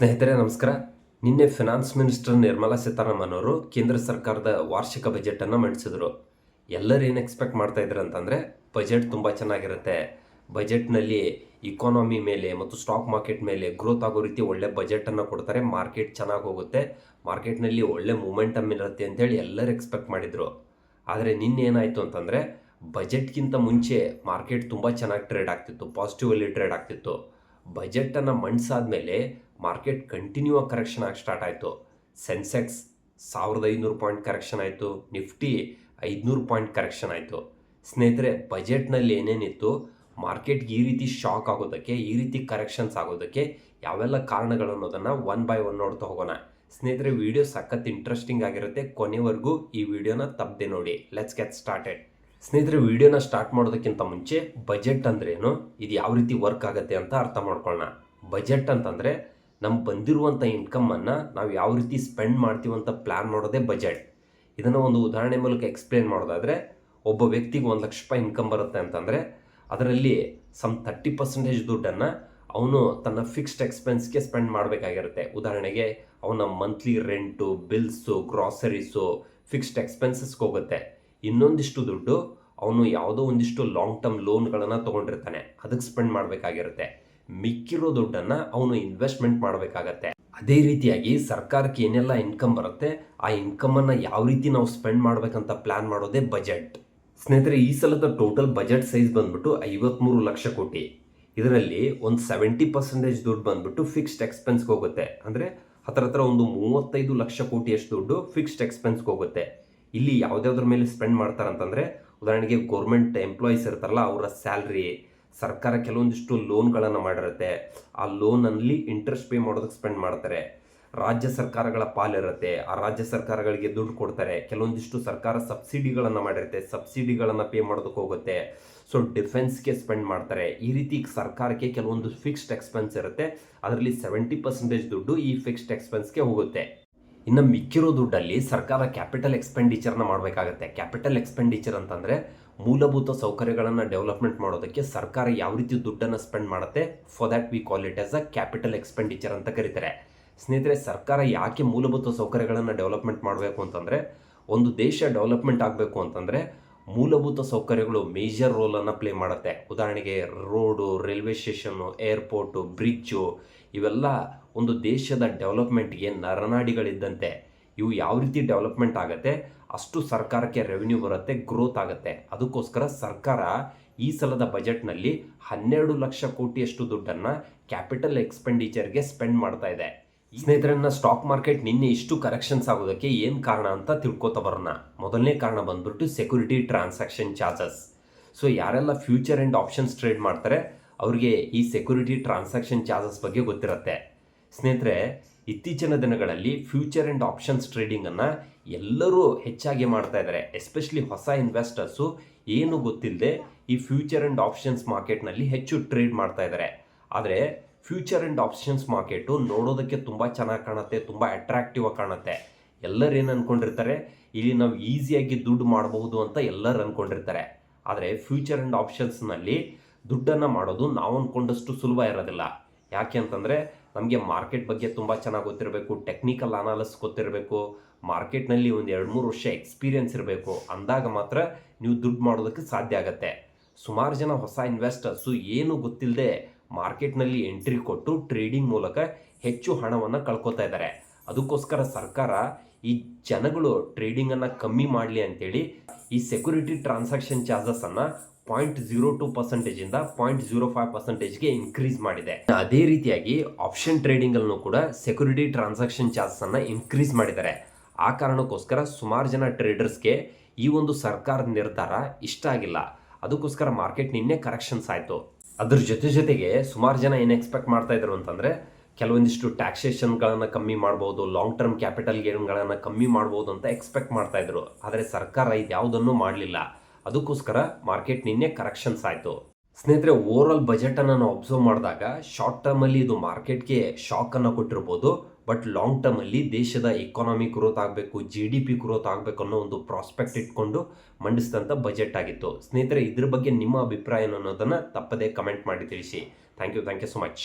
ಸ್ನೇಹಿತರೆ, ನಮಸ್ಕಾರ. ನಿನ್ನೆ ಫಿನಾನ್ಸ್ ಮಿನಿಸ್ಟರ್ ನಿರ್ಮಲಾ ಸೀತಾರಾಮನ್ ಅವರು ಕೇಂದ್ರ ಸರ್ಕಾರದ ವಾರ್ಷಿಕ ಬಜೆಟನ್ನು ಮಂಡಿಸಿದ್ರು. ಎಲ್ಲರೂ ಏನು ಎಕ್ಸ್ಪೆಕ್ಟ್ ಮಾಡ್ತಾ ಇದ್ರು ಅಂತಂದರೆ ಬಜೆಟ್ ತುಂಬ ಚೆನ್ನಾಗಿರುತ್ತೆ. ಬಜೆಟ್ನಲ್ಲಿ ಇಕಾನಮಿ ಮೇಲೆ ಮತ್ತು ಸ್ಟಾಕ್ ಮಾರ್ಕೆಟ್ ಮೇಲೆ ಗ್ರೋತ್ ಆಗೋ ರೀತಿ ಒಳ್ಳೆ ಬಜೆಟನ್ನು ಕೊಡ್ತಾರೆ. ಮಾರ್ಕೆಟ್ ಚೆನ್ನಾಗಿ ಹೋಗುತ್ತೆ. ಮಾರ್ಕೆಟ್ನಲ್ಲಿ ಒಳ್ಳೆ ಮೂಮೆಂಟಮ್ ಇರುತ್ತೆ ಅಂತೇಳಿ ಎಲ್ಲರೂ ಎಕ್ಸ್ಪೆಕ್ಟ್ ಮಾಡಿದರು. ಆದರೆ ನಿನ್ನೆ ಏನಾಯಿತು ಅಂತಂದರೆ ಬಜೆಟ್ಗಿಂತ ಮುಂಚೆ ಮಾರ್ಕೆಟ್ ತುಂಬ ಚೆನ್ನಾಗಿ ಟ್ರೇಡ್ ಆಗ್ತಿತ್ತು ಪಾಸಿಟಿವಲ್ಲಿ ಟ್ರೇಡ್ ಆಗ್ತಿತ್ತು. ಬಜೆಟನ್ನು ಮಂಡಿಸಾದ್ಮೇಲೆ ಮಾರ್ಕೆಟ್ ಕಂಟಿನ್ಯೂ ಆಗಿ ಕರೆಕ್ಷನ್ ಆಗಿ ಸ್ಟಾರ್ಟ್ ಆಯಿತು. ಸೆನ್ಸೆಕ್ಸ್ ಸಾವಿರದ ಐನೂರು ಪಾಯಿಂಟ್ ಕರೆಕ್ಷನ್ ಆಯಿತು. ನಿಫ್ಟಿ ಐದುನೂರು ಪಾಯಿಂಟ್ ಕರೆಕ್ಷನ್ ಆಯಿತು. ಸ್ನೇಹಿತರೆ, ಬಜೆಟ್ನಲ್ಲಿ ಏನೇನಿತ್ತು ಮಾರ್ಕೆಟ್ಗೆ ಈ ರೀತಿ ಶಾಕ್ ಆಗೋದಕ್ಕೆ, ಈ ರೀತಿ ಕರೆಕ್ಷನ್ಸ್ ಆಗೋದಕ್ಕೆ ಯಾವೆಲ್ಲ ಕಾರಣಗಳು ಅನ್ನೋದನ್ನು ಒನ್ ಬೈ ಒನ್ ನೋಡ್ತಾ ಹೋಗೋಣ. ಸ್ನೇಹಿತರೆ ವಿಡಿಯೋ ಸಖತ್ ಇಂಟ್ರೆಸ್ಟಿಂಗ್ ಆಗಿರುತ್ತೆ. ಕೊನೆವರೆಗೂ ಈ ವಿಡಿಯೋನ ತಪ್ಪದೆ ನೋಡಿ. ಲೆಟ್ಸ್ ಗೆಟ್ ಸ್ಟಾರ್ಟೆಡ್ ಸ್ನೇಹಿತರೆ, ವಿಡಿಯೋನ ಸ್ಟಾರ್ಟ್ ಮಾಡೋದಕ್ಕಿಂತ ಮುಂಚೆ ಬಜೆಟ್ ಅಂದ್ರೇನು? ಇದು ಯಾವ ರೀತಿ ವರ್ಕ್ ಆಗುತ್ತೆ ಅಂತ ಅರ್ಥ ಮಾಡ್ಕೊಳ್ಳೋಣ ಬಜೆಟ್ ಅಂತಂದರೆ ನಮ್ಗೆ ಬಂದಿರುವಂಥ ಇನ್ಕಮನ್ನು ನಾವು ಯಾವ ರೀತಿ ಸ್ಪೆಂಡ್ ಮಾಡ್ತೀವಿ ಅಂತ ಪ್ಲ್ಯಾನ್ ಮಾಡೋದೇ ಬಜೆಟ್. ಇದನ್ನು ಒಂದು ಉದಾಹರಣೆ ಮೂಲಕ ಎಕ್ಸ್ಪ್ಲೇನ್ ಮಾಡೋದಾದರೆ, ಒಬ್ಬ ವ್ಯಕ್ತಿಗೆ ಒಂದು ಲಕ್ಷ ರೂಪಾಯಿ ಇನ್ಕಮ್ ಬರುತ್ತೆ ಅಂತಂದರೆ, ಅದರಲ್ಲಿ ಸಮ್ ತರ್ಟಿ ಪರ್ಸೆಂಟೇಜ್ ದುಡ್ಡನ್ನು ಅವನು ತನ್ನ ಫಿಕ್ಸ್ಡ್ ಎಕ್ಸ್ಪೆನ್ಸ್ಗೆ ಸ್ಪೆಂಡ್ ಮಾಡಬೇಕಾಗಿರುತ್ತೆ. ಉದಾಹರಣೆಗೆ, ಅವನ monthly rent, bills, groceries, fixed ಎಕ್ಸ್ಪೆನ್ಸಸ್ಗೆ ಹೋಗುತ್ತೆ. ಇನ್ನೊಂದಿಷ್ಟು ದುಡ್ಡು ಅವನು ಯಾವುದೋ ಒಂದಿಷ್ಟು ಲಾಂಗ್ ಟರ್ಮ್ ಲೋನ್ಗಳನ್ನು ತೊಗೊಂಡಿರ್ತಾನೆ. ಅದಕ್ಕೆ ಸ್ಪೆಂಡ್ ಮಾಡಬೇಕಾಗಿರುತ್ತೆ. ಮಿಕ್ಕಿರೋ ದುಡ್ಡನ್ನು ಅವನು ಇನ್ವೆಸ್ಟ್ಮೆಂಟ್ ಮಾಡಬೇಕಾಗತ್ತೆ. ಅದೇ ರೀತಿಯಾಗಿ ಸರ್ಕಾರಕ್ಕೆ ಏನೆಲ್ಲ ಇನ್ಕಮ್ ಬರುತ್ತೆ, ಆ ಇನ್ಕಮನ್ನು ಯಾವ ರೀತಿ ನಾವು ಸ್ಪೆಂಡ್ ಮಾಡಬೇಕಂತ ಪ್ಲ್ಯಾನ್ ಮಾಡೋದೇ ಬಜೆಟ್ ಸ್ನೇಹಿತರೆ, ಈ ಸಲದ ಟೋಟಲ್ ಬಜೆಟ್ ಸೈಜ್ ಬಂದ್ಬಿಟ್ಟು ಐವತ್ಮೂರು ಲಕ್ಷ ಕೋಟಿ. ಇದರಲ್ಲಿ ಒಂದು ಸೆವೆಂಟಿ ಪರ್ಸೆಂಟೇಜ್ ದುಡ್ಡು ಬಂದ್ಬಿಟ್ಟು ಫಿಕ್ಸ್ಡ್ ಎಕ್ಸ್ಪೆನ್ಸ್ಗೆ ಹೋಗುತ್ತೆ. ಅಂದರೆ ಹತ್ರ ಹತ್ರ ಒಂದು ಮೂವತ್ತೈದು ಲಕ್ಷ ಕೋಟಿಯಷ್ಟು ದುಡ್ಡು ಫಿಕ್ಸ್ಡ್ ಎಕ್ಸ್ಪೆನ್ಸ್ಗೆ ಹೋಗುತ್ತೆ. ಇಲ್ಲಿ ಯಾವುದ್ಯಾವ್ದ್ರ ಮೇಲೆ ಸ್ಪೆಂಡ್ ಮಾಡ್ತಾರಂತಂದರೆ, ಉದಾಹರಣೆಗೆ ಗೌರ್ಮೆಂಟ್ ಎಂಪ್ಲಾಯೀಸ್ ಇರ್ತಾರಲ್ಲ, ಅವರ ಸ್ಯಾಲ್ರಿ ಸರ್ಕಾರ ಕೆಲವೊಂದಿಷ್ಟು ಲೋನ್ಗಳನ್ನು ಮಾಡಿರುತ್ತೆ. ಆ ಲೋನಲ್ಲಿ ಇಂಟ್ರೆಸ್ಟ್ ಪೇ ಮಾಡೋದಕ್ಕೆ ಸ್ಪೆಂಡ್ ಮಾಡ್ತಾರೆ. ರಾಜ್ಯ ಸರ್ಕಾರಗಳ ಪಾಲಿರುತ್ತೆ. ಆ ರಾಜ್ಯ ಸರ್ಕಾರಗಳಿಗೆ ದುಡ್ಡು ಕೊಡ್ತಾರೆ. ಕೆಲವೊಂದಿಷ್ಟು ಸರ್ಕಾರ ಸಬ್ಸಿಡಿಗಳನ್ನು ಮಾಡಿರುತ್ತೆ. ಸಬ್ಸಿಡಿಗಳನ್ನು ಪೇ ಮಾಡೋದಕ್ಕೆ ಹೋಗುತ್ತೆ. ಸೊ ಡಿಫೆನ್ಸ್ಗೆ ಸ್ಪೆಂಡ್ ಮಾಡ್ತಾರೆ. ಈ ರೀತಿ ಸರ್ಕಾರಕ್ಕೆ ಕೆಲವೊಂದು ಫಿಕ್ಸ್ಡ್ ಎಕ್ಸ್ಪೆನ್ಸ್ ಇರುತ್ತೆ. ಅದರಲ್ಲಿ ಸೆವೆಂಟಿ ಪರ್ಸೆಂಟೇಜ್ ದುಡ್ಡು ಈ ಫಿಕ್ಸ್ಡ್ ಎಕ್ಸ್ಪೆನ್ಸ್ಗೆ ಹೋಗುತ್ತೆ. ಇನ್ನು ಮಿಕ್ಕಿರೋ ದುಡ್ಡಲ್ಲಿ ಸರ್ಕಾರ ಕ್ಯಾಪಿಟಲ್ ಎಕ್ಸ್ಪೆಂಡಿಚರ್ನ ಮಾಡಬೇಕಾಗತ್ತೆ. ಕ್ಯಾಪಿಟಲ್ ಎಕ್ಸ್ಪೆಂಡಿಚರ್ ಅಂತಂದರೆ ಮೂಲಭೂತ ಸೌಕರ್ಯಗಳನ್ನು ಡೆವಲಪ್ಮೆಂಟ್ ಮಾಡೋದಕ್ಕೆ ಸರ್ಕಾರ ಯಾವ ರೀತಿ ದುಡ್ಡನ್ನು ಸ್ಪೆಂಡ್ ಮಾಡುತ್ತೆ? For that we call it as a capital expenditure ಅಂತ ಕರೀತಾರೆ. ಸ್ನೇಹಿತರೆ, ಸರ್ಕಾರ ಯಾಕೆ ಮೂಲಭೂತ ಸೌಕರ್ಯಗಳನ್ನು ಡೆವಲಪ್ಮೆಂಟ್ ಮಾಡಬೇಕು ಅಂತಂದರೆ, ಒಂದು ದೇಶ ಡೆವಲಪ್ಮೆಂಟ್ ಆಗಬೇಕು ಅಂತಂದರೆ ಮೂಲಭೂತ ಸೌಕರ್ಯಗಳು ಮೇಜರ್ ರೋಲನ್ನು ಪ್ಲೇ ಮಾಡುತ್ತೆ. ಉದಾಹರಣೆಗೆ road railway station airport bridge ಇವೆಲ್ಲ ಒಂದು ದೇಶದ ಡೆವಲಪ್ಮೆಂಟ್ಗೆ ನರನಾಡಿಗಳಿದ್ದಂತೆ. ಇವು ಯಾವ ರೀತಿ ಡೆವಲಪ್ಮೆಂಟ್ ಆಗುತ್ತೆ? ಅಷ್ಟು ಸರ್ಕಾರಕ್ಕೆ ರೆವಿನ್ಯೂ ಬರುತ್ತೆ ಗ್ರೋತ್ ಆಗುತ್ತೆ. ಅದಕ್ಕೋಸ್ಕರ ಸರ್ಕಾರ ಈ ಸಲದ ಬಜೆಟ್ನಲ್ಲಿ ಹನ್ನೆರಡು ಲಕ್ಷ ಕೋಟಿಯಷ್ಟು ದುಡ್ಡನ್ನು ಕ್ಯಾಪಿಟಲ್ ಎಕ್ಸ್ಪೆಂಡಿಚರ್ಗೆ ಸ್ಪೆಂಡ್ ಮಾಡ್ತಾ ಇದೆ. ಸ್ನೇಹಿತರನ್ನ ಸ್ಟಾಕ್ ಮಾರ್ಕೆಟ್ ನಿನ್ನೆ ಇಷ್ಟು ಕರೆಕ್ಷನ್ಸ್ ಆಗೋದಕ್ಕೆ ಏನು ಕಾರಣ ಅಂತ ತಿಳ್ಕೊತಾ ಬರೋಣ. ಮೊದಲನೇ ಕಾರಣ ಬಂದ್ಬಿಟ್ಟು ಸೆಕ್ಯೂರಿಟಿ ಟ್ರಾನ್ಸಾಕ್ಷನ್ ಚಾರ್ಜಸ್ ಸೊ ಯಾರೆಲ್ಲ ಫ್ಯೂಚರ್ ಆ್ಯಂಡ್ ಆಪ್ಷನ್ಸ್ ಟ್ರೇಡ್ ಮಾಡ್ತಾರೆ, ಅವ್ರಿಗೆ ಈ ಸೆಕ್ಯೂರಿಟಿ ಟ್ರಾನ್ಸಾಕ್ಷನ್ ಚಾರ್ಜಸ್ ಬಗ್ಗೆ ಗೊತ್ತಿರುತ್ತೆ. ಸ್ನೇಹಿತರೆ, ಇತ್ತೀಚಿನ ದಿನಗಳಲ್ಲಿ ಫ್ಯೂಚರ್ ಆ್ಯಂಡ್ ಆಪ್ಷನ್ಸ್ ಟ್ರೇಡಿಂಗನ್ನು ಎಲ್ಲರೂ ಹೆಚ್ಚಾಗಿ ಮಾಡ್ತಾ ಇದ್ದಾರೆ ಎಸ್ಪೆಷಲಿ ಹೊಸ ಇನ್ವೆಸ್ಟರ್ಸು ಏನು ಗೊತ್ತಿಲ್ಲದೆ ಈ ಫ್ಯೂಚರ್ ಆ್ಯಂಡ್ ಆಪ್ಷನ್ಸ್ ಮಾರ್ಕೆಟ್ನಲ್ಲಿ ಹೆಚ್ಚು ಟ್ರೇಡ್ ಮಾಡ್ತಾ ಇದ್ದಾರೆ ಆದರೆ ಫ್ಯೂಚರ್ ಆ್ಯಂಡ್ ಆಪ್ಷನ್ಸ್ ಮಾರ್ಕೆಟು ನೋಡೋದಕ್ಕೆ ತುಂಬ ಚೆನ್ನಾಗಿ ಕಾಣುತ್ತೆ, ತುಂಬ ಅಟ್ರಾಕ್ಟಿವ್ ಆಗಿ ಕಾಣುತ್ತೆ. ಎಲ್ಲರೂ ಏನು ಅಂದ್ಕೊಂಡಿರ್ತಾರೆ ಇಲ್ಲಿ ನಾವು ಈಸಿಯಾಗಿ ದುಡ್ಡು ಮಾಡಬಹುದು ಅಂತ ಎಲ್ಲರೂ ಅಂದ್ಕೊಂಡಿರ್ತಾರೆ ಆದರೆ ಫ್ಯೂಚರ್ ಆ್ಯಂಡ್ ಆಪ್ಷನ್ಸ್ನಲ್ಲಿ ದುಡ್ಡನ್ನು ಮಾಡೋದು ನಾವು ಅಂದ್ಕೊಂಡಷ್ಟು ಸುಲಭ ಇರೋದಿಲ್ಲ. ಯಾಕೆ ಅಂತಂದರೆ ನಮಗೆ ಮಾರ್ಕೆಟ್ ಬಗ್ಗೆ ತುಂಬ ಚೆನ್ನಾಗಿ ಗೊತ್ತಿರಬೇಕು ಟೆಕ್ನಿಕಲ್ ಅನಾಲಿಸ್ ಗೊತ್ತಿರಬೇಕು ಮಾರ್ಕೆಟ್ನಲ್ಲಿ ಒಂದು ಎರಡು ಮೂರು ವರ್ಷ ಎಕ್ಸ್ಪೀರಿಯನ್ಸ್ ಇರಬೇಕು. ಅಂದಾಗ ಮಾತ್ರ ನೀವು ದುಡ್ಡು ಮಾಡೋದಕ್ಕೆ ಸಾಧ್ಯ ಆಗುತ್ತೆ. ಸುಮಾರು ಜನ ಹೊಸ ಇನ್ವೆಸ್ಟರ್ಸು ಏನು ಗೊತ್ತಿಲ್ಲದೆ ಮಾರ್ಕೆಟ್ನಲ್ಲಿ ಎಂಟ್ರಿ ಕೊಟ್ಟು ಟ್ರೇಡಿಂಗ್ ಮೂಲಕ ಹೆಚ್ಚು ಹಣವನ್ನು ಕಳ್ಕೊತಾ ಇದ್ದಾರೆ. ಅದಕ್ಕೋಸ್ಕರ ಸರ್ಕಾರ ಈ ಜನಗಳು ಟ್ರೇಡಿಂಗನ್ನು ಕಮ್ಮಿ ಮಾಡಲಿ ಅಂತೇಳಿ ಈ ಸೆಕ್ಯೂರಿಟಿ ಟ್ರಾನ್ಸಾಕ್ಷನ್ ಚಾರ್ಜಸನ್ನು ಪಾಯಿಂಟ್ ಜೀರೋ ಟು ಪರ್ಸೆಂಟೇಜಿಂದ ಪಾಯಿಂಟ್ ಜೀರೋ ಫೈವ್ ಪರ್ಸೆಂಟೇಜ್ಗೆ ಇನ್ಕ್ರೀಸ್ ಮಾಡಿದೆ. ಅದೇ ರೀತಿಯಾಗಿ ಆಪ್ಷನ್ ಟ್ರೇಡಿಂಗಲ್ಲೂ ಕೂಡ ಸೆಕ್ಯೂರಿಟಿ ಟ್ರಾನ್ಸಾಕ್ಷನ್ ಚಾರ್ಜಸನ್ನು ಇನ್ಕ್ರೀಸ್ ಮಾಡಿದ್ದಾರೆ. ಆ ಕಾರಣಕ್ಕೋಸ್ಕರ ಸುಮಾರು ಜನ ಟ್ರೇಡರ್ಸ್ಗೆ ಈ ಒಂದು ಸರ್ಕಾರದ ನಿರ್ಧಾರ ಇಷ್ಟ ಆಗಿಲ್ಲ. ಅದಕ್ಕೋಸ್ಕರ ಮಾರ್ಕೆಟ್ ನಿನ್ನೆ ಕರೆಕ್ಷನ್ಸ್ ಆಯಿತು. ಅದ್ರ ಜೊತೆ ಜೊತೆಗೆ ಸುಮಾರು ಜನ ಏನು ಎಕ್ಸ್ಪೆಕ್ಟ್ ಮಾಡ್ತಾ ಇದ್ರು ಅಂತಂದರೆ ಕೆಲವೊಂದಿಷ್ಟು ಟ್ಯಾಕ್ಸೇಷನ್ಗಳನ್ನು ಕಮ್ಮಿ ಮಾಡ್ಬೋದು ಲಾಂಗ್ ಟರ್ಮ್ ಕ್ಯಾಪಿಟಲ್ ಗೇನ್ಗಳನ್ನು ಕಮ್ಮಿ ಮಾಡ್ಬೋದು ಅಂತ ಎಕ್ಸ್ಪೆಕ್ಟ್ ಮಾಡ್ತಾ ಇದ್ರು. ಆದರೆ ಸರ್ಕಾರ ಇದು ಯಾವುದನ್ನು ಮಾಡಲಿಲ್ಲ. ಅದಕ್ಕೋಸ್ಕರ ಮಾರ್ಕೆಟ್ ನಿನ್ನೆ ಕರೆಕ್ಷನ್ಸ್ ಆಯಿತು. ಸ್ನೇಹಿತರೆ ಓವರ್ ಆಲ್ ಬಜೆಟನ್ನು ನಾವು ಅಬ್ಸರ್ವ್ ಮಾಡಿದಾಗ ಶಾರ್ಟ್ ಟರ್ಮಲ್ಲಿ ಇದು ಮಾರ್ಕೆಟ್ಗೆ ಶಾಕನ್ನು ಕೊಟ್ಟಿರ್ಬೋದು. ಬಟ್ ಲಾಂಗ್ ಟರ್ಮಲ್ಲಿ ದೇಶದ ಎಕಾನಮಿ ಗ್ರೋತ್ ಆಗಬೇಕು ಜಿ ಡಿ ಪಿ ಗ್ರೋತ್ ಆಗಬೇಕು ಅನ್ನೋ ಒಂದು ಪ್ರಾಸ್ಪೆಕ್ಟ್ ಇಟ್ಕೊಂಡು ಮಂಡಿಸಿದಂಥ ಬಜೆಟ್ ಆಗಿತ್ತು. ಸ್ನೇಹಿತರೆ, ಇದ್ರ ಬಗ್ಗೆ ನಿಮ್ಮ ಅಭಿಪ್ರಾಯ ಅನ್ನೋದನ್ನು ತಪ್ಪದೇ ಕಮೆಂಟ್ ಮಾಡಿ ತಿಳಿಸಿ. Thank you thank you so much